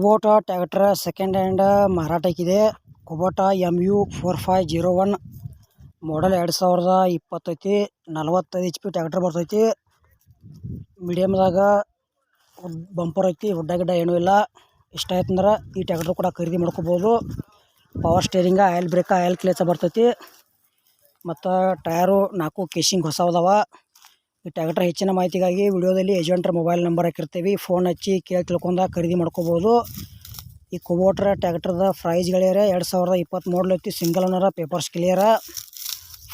ಕುಬೋಟ tractor second hand ಮಾರಾಟಕ್ಕಿದೆ Kubota M U four five zero one model ಎರಡು ಸಾವಿರದ ಇಪ್ಪತ್ತೈತಿ ನಲವತ್ತೈದು H P tractor ಬರ್ತೈತಿ. ಮೀಡಿಯಮ್ದಾಗ bumper ಐತಿ. ಹುಡ್ಡ ಗಿಡ್ಡ ಏನೂ ಇಲ್ಲ. ಇಷ್ಟ ಆಯ್ತಂದ್ರೆ ಈ ಟ್ಯಾಕ್ಟ್ರ್ ಕೂಡ ಖರೀದಿ ಮಾಡ್ಕೋಬೋದು. Power steering oil brake oil clutch ಬರ್ತೈತಿ. ಮತ್ತು ಟಯರು ನಾಲ್ಕು ಕೇಶಿಂಗ್ ಹೊಸ ಅದಾವ. ಈ ಟ್ಯಾಕ್ಟ್ರ್ ಹೆಚ್ಚಿನ ಮಾಹಿತಿಗಾಗಿ ವಿಡಿಯೋದಲ್ಲಿ ಏಜೆಂಟ್ರ ಮೊಬೈಲ್ ನಂಬರ್ ಹಾಕಿರ್ತೀವಿ. ಫೋನ್ ಹಚ್ಚಿ ಕೇಳಿ ತಿಳ್ಕೊಂಡ ಖರೀದಿ ಮಾಡ್ಕೋಬೋದು. ಈ ಕುಬೋಟ್ರ ಟ್ಯಾಕ್ಟ್ರದ ಪ್ರೈಸ್ ಗೆಳೆಯರ, ಎರಡು ಸಾವಿರದ ಇಪ್ಪತ್ತು ಮಾಡಲ್ ಐತಿ single owner papers clear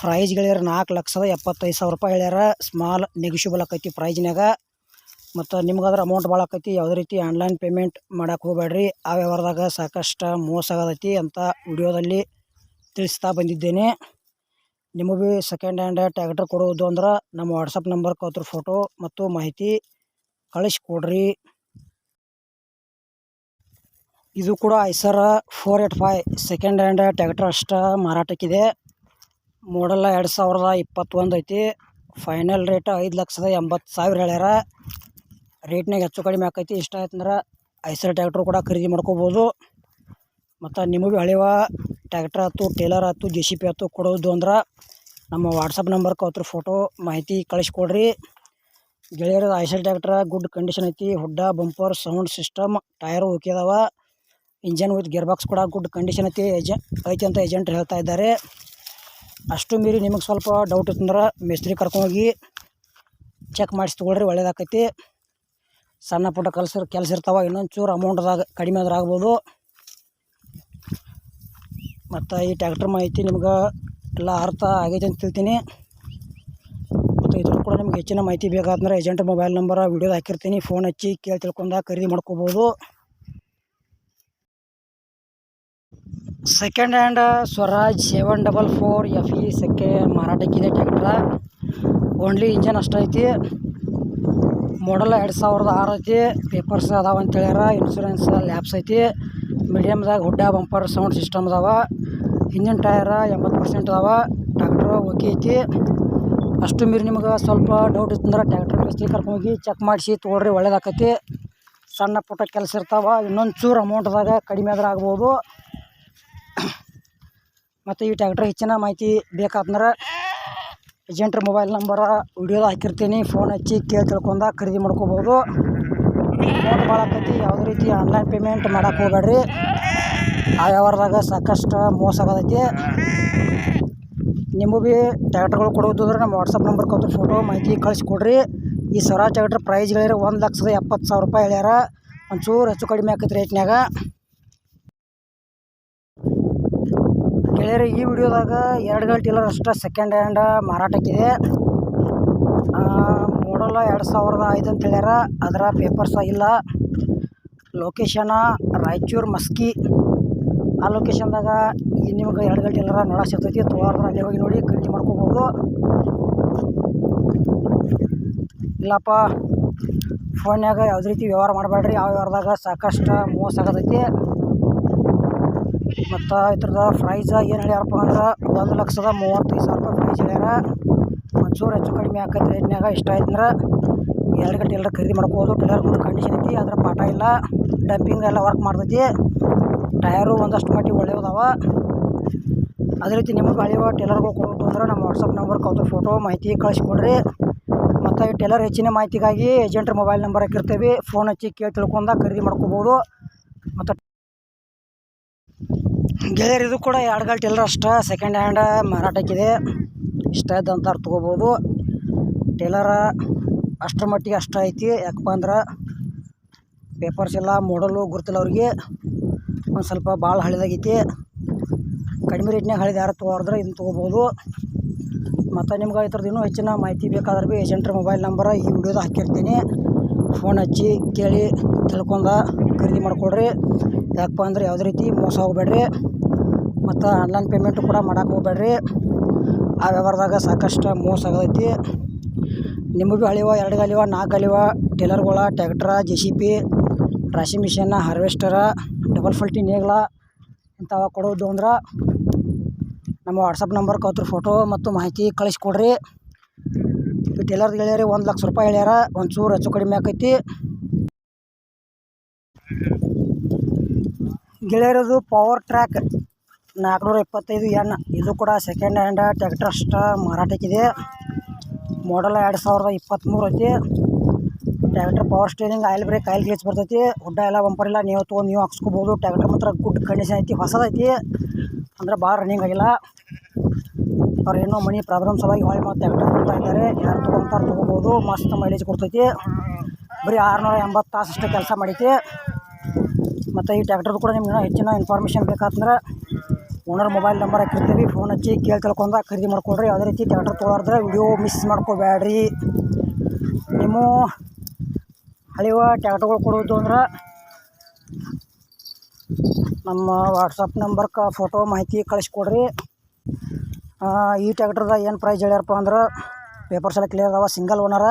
price ಗೆಳೆಯರ ನಾಲ್ಕು ಲಕ್ಷದ ಎಪ್ಪತ್ತೈದು ಸಾವಿರ ರೂಪಾಯಿ ಹೇಳ್ಯಾರ. ಸ್ಮಾಲ್ ನೆಗಿಷಿಬಲ್ ಆಕೈತಿ ಪ್ರೈಸ್ನಾಗ ಮತ್ತು ನಿಮ್ಗಾದ್ರೆ ಅಮೌಂಟ್ ಭಾಳ ಆಕೈತಿ. ಯಾವುದೇ ರೀತಿ ಆನ್ಲೈನ್ ಪೇಮೆಂಟ್ ಮಾಡಕ್ಕೆ ಹೋಗ್ಬೇಡ್ರಿ ಆ ವ್ಯವಹಾರದಾಗ ಸಾಕಷ್ಟು ಮೋಸ ಆಗದೈತಿ ಅಂತ ವಿಡಿಯೋದಲ್ಲಿ ತಿಳಿಸ್ತಾ ಬಂದಿದ್ದೇನೆ. ನಿಮಗೆ ಭೀ ಸೆಕೆಂಡ್ ಹ್ಯಾಂಡ್ ಟ್ಯಾಕ್ಟರ್ ಕೊಡೋದು ಅಂದ್ರೆ ನಮ್ಮ ವಾಟ್ಸಪ್ ನಂಬರ್ ಅದ್ರ ಫೋಟೋ ಮತ್ತು ಮಾಹಿತಿ ಕಳಿಸ್ಕೊಡ್ರಿ. ಇದು ಕೂಡ Eicher four eight five second hand tractor ಅಷ್ಟ ಮಾರಾಟಕ್ಕಿದೆ. ಮಾಡಲ್ಲ ಎರಡು ಸಾವಿರದ ಇಪ್ಪತ್ತೊಂದು ಐತಿ. ಫೈನಲ್ ರೇಟ್ ಐದು ಲಕ್ಷದ ಎಂಬತ್ತು ಸಾವಿರ ಹೇಳ್ಯಾರ. ರೇಟ್ನಾಗ ಹೆಚ್ಚು ಕಡಿಮೆ ಆಕೈತಿ. ಇಷ್ಟ ಆಯ್ತಂದ್ರೆ ಐಸರ್ ಟ್ಯಾಕ್ಟ್ರು ಕೂಡ ಖರೀದಿ ಮಾಡ್ಕೋಬೋದು. ಮತ್ತು ನಿಮಗೆ ಹಳೆವ ಟ್ಯಾಕ್ಟ್ರ್ ಆಯ್ತು, ಟೇಲರ್ ಆಯ್ತು ಜೆ ಸಿ ಪಿ ಆಯ್ತು ಕೊಡೋದು ಅಂದ್ರೆ ನಮ್ಮ ವಾಟ್ಸಪ್ ನಂಬರ್ಗೆ ಅವ್ರ ಫೋಟೋ ಮಾಹಿತಿ ಕಳಿಸ್ಕೊಡ್ರಿ. ಗೆಳೆಯರ ಐಸಲ್ ಟ್ಯಾಕ್ಟ್ರ ಗುಡ್ ಕಂಡೀಷನ್ ಐತಿ, hood bumper sound system tyre okay ಅದಾವ. ಇಂಜನ್ ವಿತ್ ಗೇರ್ ಬಾಕ್ಸ್ ಕೂಡ ಗುಡ್ ಕಂಡೀಷನ್ ಐತಿ ಏಜ ಐತಿ ಅಂತ ಏಜೆಂಟ್ ಹೇಳ್ತಾ ಇದ್ದಾರೆ. ಅಷ್ಟು ಮೀರಿ ನಿಮಗೆ ಸ್ವಲ್ಪ ಡೌಟ್ ಇತ್ತಂದ್ರೆ ಮೇಸ್ತ್ರಿ ಕರ್ಕೊಂಡೋಗಿ ಚೆಕ್ ಮಾಡಿಸಿ ತೊಗೊಳ್ರಿ, ಒಳ್ಳೇದಾಕೈತಿ. ಸಣ್ಣ ಪುಟ್ಟ ಕೆಲಸ ಕೆಲಸ ಇರ್ತಾವ ಇನ್ನೊಂದು ಚೂರು ಅಮೌಂಟ್ದಾಗ ಕಡಿಮೆ ಆದ್ರೆ ಆಗ್ಬೋದು. ಮತ್ತು ಈ ಟ್ಯಾಕ್ಟ್ರ್ ಮಾಹಿತಿ ನಿಮ್ಗೆ ಎಲ್ಲ ಅರ್ಥ ಆಗೈತೆ ಅಂತ ತಿಳ್ತೀನಿ. ಮತ್ತು ಇದ್ರ ಕೂಡ ನಿಮ್ಗೆ ಹೆಚ್ಚಿನ ಮಾಹಿತಿ ಬೇಕಾದ್ರೆ ಏಜೆಂಟ್ ಮೊಬೈಲ್ ನಂಬರ್ ವಿಡಿಯೋದ ಹಾಕಿರ್ತೀನಿ. ಫೋನ್ ಹಚ್ಚಿ ಕೇಳಿ ತಿಳ್ಕೊಂಡ ಖರೀದಿ ಮಾಡ್ಕೋಬೋದು. Second hand Swaraj seven double four F E ಸೆಕೆ ಮಾರಾಟಕ್ಕಿದೆ ಟ್ಯಾಕ್ಟ್ರ. ಓನ್ಲಿ ಇಂಜನ್ ಅಷ್ಟು ಐತಿ. ಮಾಡಲ್ ಎರಡು ಸಾವಿರದ ಆರು ಐತಿ. ಪೇಪರ್ಸ್ ಅದಾವ ಅಂತ ಹೇಳ್ಯಾರ. ಇನ್ಶೂರೆನ್ಸ್ ಲ್ಯಾಬ್ಸ್ ಐತಿ. ಮೀಡಿಯಮ್ದಾಗ ಹುಡ್ಡ ಬಂಪರ್ ಸೌಂಡ್ ಸಿಸ್ಟಮ್ ಅದಾವ. ಇಂಜಿನ್ ಟಯರ ಎಂಬತ್ತು ಪರ್ಸೆಂಟ್ ಅದಾವ. ಟ್ಯಾಕ್ಟ್ರ್ ಓಕೆ ಐತಿ. ಅಷ್ಟು ಮೀರಿ ನಿಮ್ಗೆ ಸ್ವಲ್ಪ ಡೌಟ್ ಇತ್ತಂದ್ರೆ ಟ್ಯಾಕ್ಟ್ರ್ ಮಿಸ್ತ್ರಿ ಕರ್ಕೊಂಡೋಗಿ ಚೆಕ್ ಮಾಡಿಸಿ ತೊಗೊಳ್ರಿ, ಒಳ್ಳೇದಾಕೈತಿ. ಸಣ್ಣ ಪುಟ್ಟ ಕೆಲಸ ಇರ್ತಾವ. ಇನ್ನೊಂದು ಚೂರು ಅಮೌಂಟ್ದಾಗ ಕಡಿಮೆ ಆದ್ರೆ ಆಗ್ಬೋದು. ಮತ್ತು ಈ ಟ್ಯಾಕ್ಟ್ರ್ ಹೆಚ್ಚಿನ ಮಾಹಿತಿ ಬೇಕಾದ್ರೆ ಏಜೆಂಟ್ರ ಮೊಬೈಲ್ ನಂಬರ ವಿಡಿಯೋದ ಹಾಕಿರ್ತೀನಿ. ಫೋನ್ ಹಚ್ಚಿ ಕೇಳಿ ತಿಳ್ಕೊಂಡ ಖರೀದಿ ಮಾಡ್ಕೋಬೋದು. ಅಮೌಂಟ್ ಭಾಳ ಆಕೈತಿ. ಯಾವುದೇ ರೀತಿ ಆನ್ಲೈನ್ ಪೇಮೆಂಟ್ ಮಾಡಕ್ಕೆ ಹೋಗ್ಬೇಡ್ರಿ. ಆ ವ್ಯವಹಾರದಾಗ ಸಾಕಷ್ಟು ಮೋಸ ಆಗತೈತಿ ನಿಮಗೂ ಭೀ ಟ್ಯಾಕ್ಟ್ರ್ಗಳು ಕೊಡೋದಂದ್ರೆ ನಮ್ಮ ವಾಟ್ಸಪ್ ನಂಬರ್ ಕೊಟ್ಟು ಫೋಟೋ ಮಾಹಿತಿ ಕಳಿಸ್ಕೊಡ್ರಿ ಈ ಸ್ವರಾಜ್ ಟ್ಯಾಕ್ಟ್ರ್ ಪ್ರೈಸ್ಗಳಿರ ಒಂದು ಲಕ್ಷದ ಎಪ್ಪತ್ತು ಸಾವಿರ ರೂಪಾಯಿ ಹೇಳ್ಯಾರ. ಒಂಚೂರು ಹೆಚ್ಚು ಕಡಿಮೆ ಆಕೈತಿ ರೇಟ್ನಾಗ ಗೆಳೆಯರು, ಈ ವಿಡಿಯೋದಾಗ ಎರಡು ಗಂಟೆ ಟೀಲರ್ ಅಷ್ಟೇ ಸೆಕೆಂಡ್ ಹ್ಯಾಂಡ್ ಮಾರಾಟಕ್ಕಿದೆ. ಮಾಡಲ್ಲ ಎರಡು ಸಾವಿರದ ಐದು ಅಂತ ಹೇಳ್ಯಾರ. ಅದರ ಪೇಪರ್ಸ ಇಲ್ಲ. ಲೊಕೇಶನ ರಾಯಚೂರು, ಮಸ್ಕಿ. ಆ ಲೊಕೇಶನ್ದಾಗ ಈ ನಿಮ್ಗೆ ಎರಡು ಗಂಟೆ ಇಲ್ಲರ ನೋಡಕ್ಕೆ ಸಿಗ್ತೈತಿ. ತೋರ್ದ್ರೆ ಅಲ್ಲಿ ಹೋಗಿ ನೋಡಿ ಖರೀದಿ ಮಾಡ್ಕೋಬೋದು. ಇಲ್ಲಪ್ಪ ಫೋನ್ಯಾಗ ಯಾವುದೇ ರೀತಿ ವ್ಯವಹಾರ ಮಾಡಬೇಡ್ರಿ ಯಾವ ವ್ಯವಹಾರದಾಗ ಸಾಕಷ್ಟು ಮೋಸ ಆಗತೈತಿ. ಮತ್ತು ಇದ್ರದ ಪ್ರೈಸ ಏನು ಹೇಳ್ಯಾರಪ್ಪ ಅಂದ್ರೆ ಒಂದು ಲಕ್ಷದ ಮೂವತ್ತೈದು ಸಾವಿರ ರೂಪಾಯಿ ಪ್ರೈಸ್ ಹೇಳ್ಯಾರ. ಒಂಚೂರು ಹೆಚ್ಚು ಕಡಿಮೆ ಆಕೈತೆ ರೇಟ್ನಾಗ ಇಷ್ಟ ಆಯ್ತು ಅಂದ್ರೆ ಎರಡು ಗಂಟೆ ಎಲ್ಲರೂ ಖರೀದಿ ಮಾಡ್ಕೋಬೋದು ಟೈಲರ್ ಒಂದು ಕಂಡೀಷನ್ ಐತಿ, ಅದರ ಪಾಠ ಇಲ್ಲ. ಡಂಪಿಂಗ್ ಎಲ್ಲ ವರ್ಕ್ ಮಾಡ್ತೈತಿ. ಟಯರು ಒಂದಷ್ಟು ಮಟ್ಟಿಗೆ ಒಳ್ಳೆಯದಾವ ಅದೇ ರೀತಿ ನಿಮಗೆ ಹಳೆಯ ಟೇಲರ್ಗಳು ಕೊಡ್ಬೇಕು ಅಂದ್ರೆ ನಮ್ಮ ವಾಟ್ಸಪ್ ನಂಬರ್ ಕೌದ್ರ ಫೋಟೋ ಮಾಹಿತಿ ಕಳಿಸ್ಕೊಡ್ರಿ. ಮತ್ತು ಈ ಟೈಲರ್ ಹೆಚ್ಚಿನ ಮಾಹಿತಿಗಾಗಿ ಏಜೆಂಟ್ರ ಮೊಬೈಲ್ ನಂಬರ್ ಹಾಕಿರ್ತೀವಿ. ಫೋನ್ ಹಚ್ಚಿ ಕೇಳಿ ತಿಳ್ಕೊಂಡ ಖರೀದಿ ಮಾಡ್ಕೋಬೋದು. ಮತ್ತು ಗೆಳೆಯರು ಇದು ಕೂಡ ಎರಡು ಗಾಲ್ ಟೇಲರ್ ಅಷ್ಟೇ ಸೆಕೆಂಡ್ ಹ್ಯಾಂಡ್ ಮಾರಾಟಕ್ಕಿದೆ ಇಷ್ಟ ಇದ್ದಂತ ತೊಗೋಬೋದು. ಟೇಲರ ಅಷ್ಟರ ಮಟ್ಟಿಗೆ ಅಷ್ಟ ಐತಿ. ಯಾಕಪ್ಪ ಅಂದ್ರೆ ಪೇಪರ್ಸ್ ಎಲ್ಲ ಮಾಡಲು ಗುರುತಿಲ್ಲ ಅವ್ರಿಗೆ. ಒಂದು ಸ್ವಲ್ಪ ಭಾಳ ಹಳೆದಾಗೈತಿ. ಕಡಿಮೆ ರೇಟ್ನಾಗ ಹಳೆದ ಯಾರು ತೊಗೋದ್ರೆ ಇದನ್ನು ತೊಗೋಬೋದು. ಮತ್ತು ನಿಮ್ಗೆ ಈ ಇನ್ನೂ ಹೆಚ್ಚಿನ ಮಾಹಿತಿ ಬೇಕಾದ್ರೆ ಭೀ ಏಜೆಂಟ್ರ ಮೊಬೈಲ್ ನಂಬರ ಈ ವಿಡಿಯೋದ ಹಾಕಿರ್ತೀನಿ. ಫೋನ್ ಹಚ್ಚಿ, ಕೇಳಿ, ತಿಳ್ಕೊಂಡ ಖರೀದಿ ಮಾಡಿಕೊಡ್ರಿ. ಯಾಕಪ್ಪ ಅಂದ್ರೆ ಯಾವುದೇ ರೀತಿ ಮೋಸ ಹೋಗ್ಬೇಡ್ರಿ. ಮತ್ತು ಆನ್ಲೈನ್ ಪೇಮೆಂಟು ಕೂಡ ಮಾಡೋಕೆ ಹೋಗ್ಬೇಡ್ರಿ. ಆ ವ್ಯವಹಾರದಾಗ ಸಾಕಷ್ಟು ಮೋಸ ಆಗೈತಿ ನಿಮಗೂ ಹಳಿವ ಎರಡು ಗಲಿವ ನಾಲ್ಕು ಗಲಿವ ಟೇಲರ್ಗಳ ಟ್ಯಾಕ್ಟ್ರ ಜೆ ಸಿ ಪಿ ರಾಶಿ ಮಿಷಿನ್ನ ಹಾರ್ವೆಸ್ಟರ, ಡಬಲ್ ಫಲ್ಟಿ ನೇಗ್ಲ ಇಂಥವ ಕೊಡೋದು ಅಂದ್ರೆ ನಮ್ಮ ವಾಟ್ಸಪ್ ನಂಬರ್ ಅವ್ರ ಫೋಟೋ ಮತ್ತು ಮಾಹಿತಿ ಕಳಿಸ್ಕೊಡ್ರಿ. ಈ ಟೇಲರ್ದು ಗೆಳೆಯರಿ ಒಂದು ಲಕ್ಷ ರೂಪಾಯಿ ಹೇಳ್ಯಾರ ಒಂಚೂರು ಹೆಚ್ಚು ಕಡಿಮೆ ಆಕೈತಿ. ಗೆಳೆಯರದು ಪವರ್ ಟ್ರ್ಯಾಕ್ ನಾಲ್ಕುನೂರ ಇಪ್ಪತ್ತೈದು ಎನ್. ಇದು ಕೂಡ ಸೆಕೆಂಡ್ ಹ್ಯಾಂಡ್ ಟ್ಯಾಕ್ಟರ್ ಅಷ್ಟ ಮಾರಾಟಕ್ಕಿದೆ. ಮಾಡಲ್ ಎರಡು ಸಾವಿರದ ಇಪ್ಪತ್ತ್ಮೂರು ಐತಿ. Tractor power steering oil brake oil glaze ಬರ್ತೈತಿ. ಹುಡ್ಡ ಎಲ್ಲ ಬಂಪರ್ ಇಲ್ಲ ನೀವು ತೊಗೊಂಡು ನೀವು ಹಾಕ್ಸ್ಕೊಬೋದು. ಟ್ಯಾಕ್ಟರ್ ಮಾತ್ರ ಗುಡ್ ಕಂಡೀಷನ್ ಐತಿ, ಹೊಸದೈತಿ. ಅಂದ್ರೆ ಭಾಳ ರನ್ನಿಂಗ್ ಆಗಿಲ್ಲ. ಅವ್ರು ಮನಿ ಪ್ರಾಬ್ಲಮ್ ಸಲುವಾಗಿ ಹೊಳೆ ಮತ್ತು ಟ್ಯಾಕ್ಟರ್ ಕೊಡ್ತಾ ಇದ್ದಾರೆ. ಯಾರು ತೊಗೊಂತಾರೆ ತೊಗೋಬೋದು. ಮಸ್ತ್ ಮೈಲೇಜ್ ಕೊಡ್ತೈತಿ. ಬರೀ ಆರುನೂರ ಎಂಬತ್ತು ತಾಸು ಅಷ್ಟೇ ಕೆಲಸ ಮಾಡೈತಿ. ಮತ್ತು ಈ ಟ್ಯಾಕ್ಟರ್ದು ಕೂಡ ನಿಮ್ಗೆ ಹೆಚ್ಚಿನ ಇನ್ಫಾರ್ಮೇಷನ್ ಬೇಕಾತಂದ್ರೆ ಓನರ್ ಮೊಬೈಲ್ ನಂಬರ್ ಹಾಕಿರ್ತೀವಿ ಫೋನ್ ಹಚ್ಚಿ ಕೇಳಿ ತಿಳ್ಕೊಂಡ ಖರೀದಿ ಮಾಡ್ಕೊಳ್ರಿ. ಯಾವುದೇ ರೀತಿ ಟ್ಯಾಕ್ಟರ್ ತೊಗೊಳಾರ್ದ್ರೆ ವಿಡಿಯೋ ಮಿಸ್ ಮಾಡ್ಕೋಬೇಡ್ರಿ. ನಿಮ್ಮ ಹಳೆಯ ಟ್ಯಾಕ್ಟರ್ಗಳು ಕೊಡೋದು ಅಂದ್ರೆ ನಮ್ಮ ವಾಟ್ಸಪ್ ನಂಬರ್ಕ ಫೋಟೋ ಮಾಹಿತಿ ಕಳಿಸ್ಕೊಡ್ರಿ. ಈ ಟ್ಯಾಕ್ಟರ್ದಾಗ ಏನು ಪ್ರೈಸ್ ಹೇಳ್ಯಾರಪ್ಪ ಅಂದ್ರೆ ಪೇಪರ್ಸ್ ಎಲ್ಲ ಕ್ಲಿಯರ್ ಅದಾವ ಸಿಂಗಲ್ ಓನರ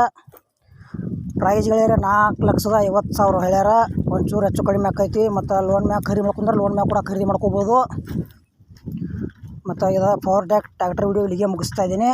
ಪ್ರೈಸ್ ಹೇಳ್ಯಾರ ನಾಲ್ಕು ಲಕ್ಷದ ಐವತ್ತು ಸಾವಿರ ಹೇಳ್ಯಾರ. ಒಂಚೂರು ಹೆಚ್ಚು ಕಡಿಮೆ ಆಕೈತಿ, ಮತ್ತು ಲೋನ್ ಮ್ಯಾಗ ಖರೀದಿ ಮಾಡ್ಕೊಂಡ್ರೆ ಲೋನ್ ಮ್ಯಾಗ ಕೂಡ ಖರೀದಿ ಮಾಡ್ಕೋಬೋದು. ಮತ್ತು ಇದು ಪವರ್ ಟ್ಯಾಕ್ ಟ್ರ್ಯಾಕ್ಟರ್ ವಿಡಿಯೋ ಇಲ್ಲಿಗೆ ಮುಗಿಸ್ತಾ ಇದ್ದೀನಿ.